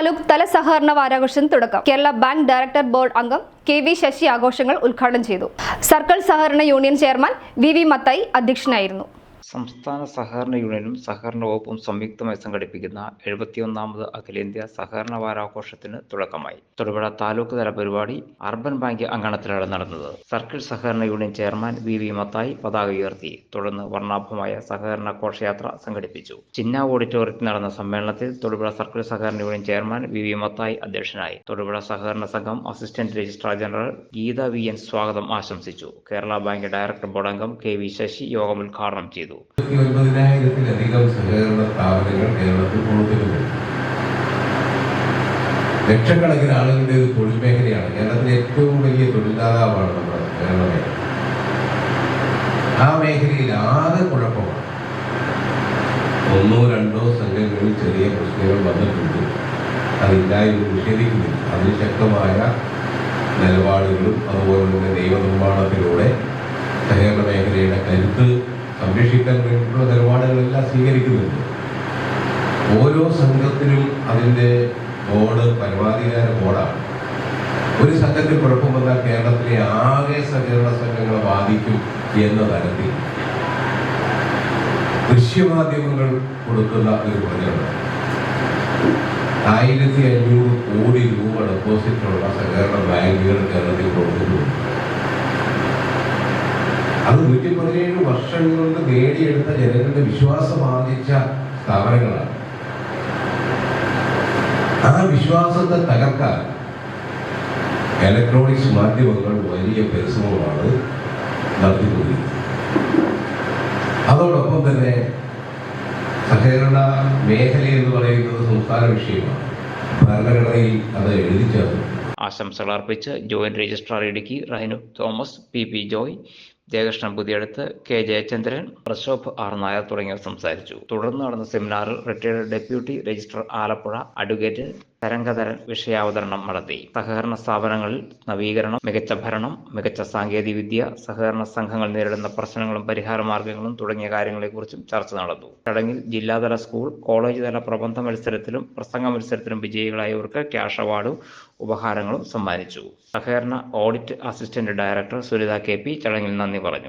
താലൂക്ക് തല സഹകരണ വാരാഘോഷത്തിന് തുടക്കം. കേരള ബാങ്ക് ഡയറക്ടർ ബോർഡ് അംഗം കെ വി ശശി ആഘോഷങ്ങൾ ഉദ്ഘാടനം ചെയ്തു. സർക്കിൾ സഹകരണ union chairman V V Mathai അധ്യക്ഷനായിരുന്നു. സംസ്ഥാന സഹകരണ യൂണിയനും സഹകരണ വകുപ്പും സംയുക്തമായി സംഘടിപ്പിക്കുന്ന എഴുപത്തിയൊന്നാമത് അഖിലേന്ത്യാ സഹകരണ വാരാഘോഷത്തിന് തുടക്കമായി. തൊടുപുഴ താലൂക്ക് തല പരിപാടി അർബൻ ബാങ്ക് അങ്കണത്തിലാണ് നടന്നത്. സർക്കിൾ സഹകരണ union chairman V V Mathai പതാക ഉയർത്തി. തുടർന്ന് വർണാഭമായ സഹകരണ ഘോഷയാത്ര സംഘടിപ്പിച്ചു. ചിന്ന ഓഡിറ്റോറിയത്തിൽ നടന്ന സമ്മേളനത്തിൽ തൊടുപുഴ സർക്കിൾ സഹകരണ union chairman V V Mathai അധ്യക്ഷനായി. തൊടുപുഴ സഹകരണ സംഘം assistant registrar general Geetha V N സ്വാഗതം ആശംസിച്ചു. കേരള ബാങ്ക് ഡയറക്ടർ ബോർഡ് അംഗം കെ വി ശശി യോഗം ഉദ്ഘാടനം ചെയ്തു. ഒൻപതിനായിരത്തിലധികം സഹകരണ സ്ഥാപനങ്ങൾ കേരളത്തിൽ പ്രവർത്തിക്കുന്നുണ്ട് ലക്ഷക്കണക്കിന് ആളുകളുടെ ഒരു തൊഴിൽ മേഖലയാണ്. കേരളത്തിലെ ഏറ്റവും വലിയ തൊഴിൽദാതാവാണ് നമ്മുടെ കേരള മേഖല. ആ മേഖലയിൽ ആകെ കുഴപ്പമാണ്. ഒന്നോ രണ്ടോ സംഘങ്ങളിൽ ചെറിയ പ്രശ്നങ്ങൾ വന്നിട്ടുണ്ട്. അതില്ലായ്മ നിഷേധിക്കുന്നില്ല. അതിന് ശക്തമായ നിലപാടുകളും അതുപോലെ തന്നെ നിയമനിർമ്മാണത്തിലൂടെ സഹകരണ മേഖലയുടെ കരുത്ത് സംരക്ഷിക്കാൻ വേണ്ടിയിട്ടുള്ള നിലപാടുകളെല്ലാം സ്വീകരിക്കുന്നുണ്ട്. ഓരോ സംഘത്തിനും അതിന്റെ ബോർഡ് പരമാധികാര ബോർഡാണ്. ഒരു സംഘത്തിൽ കുഴപ്പം വന്നാൽ കേരളത്തിലെ ആകെ സഹകരണ സംഘങ്ങളെ ബാധിക്കും എന്ന തരത്തിൽ ദൃശ്യമാധ്യമങ്ങൾ കൊടുക്കുന്ന ഒരു പ്രചരണം. ആയിരത്തി അഞ്ഞൂറ് കോടി രൂപ ഡെപ്പോസിറ്റുള്ള സഹകരണ ബാങ്കുകൾ കേരളത്തിൽ പ്രവർത്തിക്കുന്നുണ്ട് അത് നൂറ്റി പതിനേഴ് വർഷം കൊണ്ട് നേടിയെടുത്ത ജനങ്ങളുടെ വിശ്വാസം ആർജിച്ച സ്ഥാപനങ്ങളാണ്. ആ വിശ്വാസത്തെ തകർക്കാൻ ഇലക്ട്രോണിക്സ് മാധ്യമങ്ങൾ വലിയ പരിശ്രമമാണ് നടത്തിക്കൊണ്ടിരിക്കുന്നത്. അതോടൊപ്പം തന്നെ സഹകരണ മേഖല എന്ന് പറയുന്നത് സംസ്ഥാന വിഷയമാണ്. ഭരണഘടനയിൽ അത് എഴുതി ചേർന്നു. ആശംസകൾ അർപ്പിച്ച് joint registrar Idukki Rahinu Thomas P P Joy Jayakrishnan Puthiyadath K Jayachandran Prashobh R Nair തുടങ്ങിയവർ സംസാരിച്ചു. തുടർന്ന് നടന്ന സെമിനാറിൽ retired deputy registrar Alappuzha advocate Tharangadharan വിഷയാവതരണം നടത്തി. സഹകരണ സ്ഥാപനങ്ങളിൽ നവീകരണം മികച്ച ഭരണം മികച്ച സാങ്കേതികവിദ്യ സഹകരണ സംഘങ്ങൾ നേരിടുന്ന പ്രശ്നങ്ങളും പരിഹാര മാർഗങ്ങളും തുടങ്ങിയ കാര്യങ്ങളെക്കുറിച്ചും ചർച്ച നടന്നു. ചടങ്ങിൽ ജില്ലാതല സ്കൂൾ കോളേജ് തല പ്രബന്ധ മത്സരത്തിലും പ്രസംഗ മത്സരത്തിലും വിജയികളായവർക്ക് ക്യാഷ് അവാർഡും ഉപഹാരങ്ങളും സമ്മാനിച്ചു. സഹകരണ audit assistant director Sunitha K P ചടങ്ങിൽ നന്ദി പറഞ്ഞു.